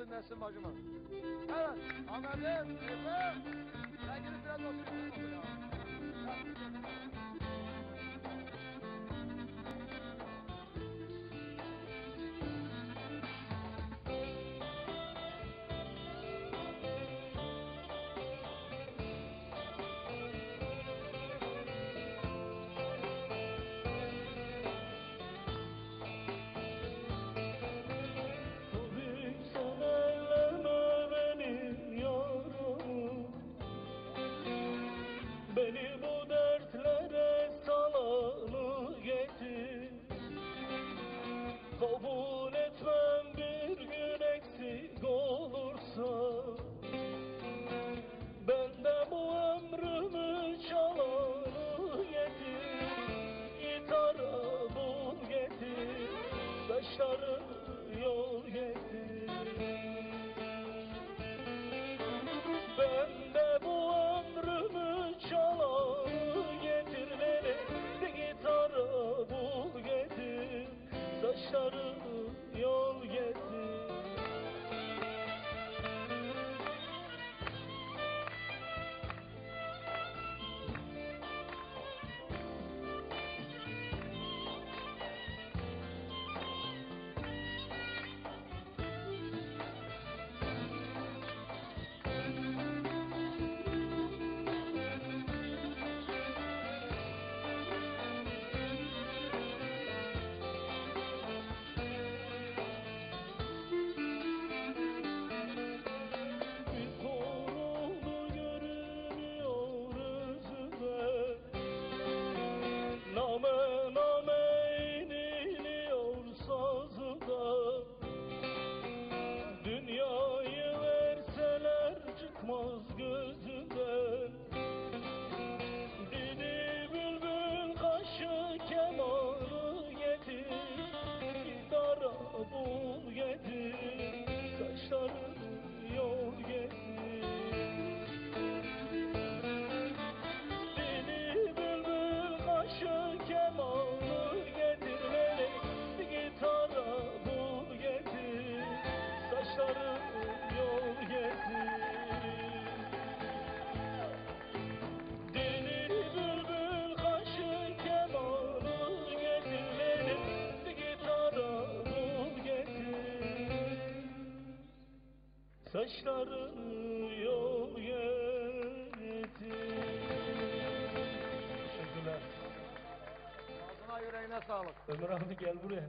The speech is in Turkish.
olsun Nesin bacıma. Evet, anladım. Efendim. Ben gidip biraz oturayım. çağırıyor yetim Ben de bu ömrümü çalar getir beni Gitara bul getir. Saçları Saçların yol yetti Teşekkürler. Ağzına yüreğine sağlık. Ömür abi gel buraya.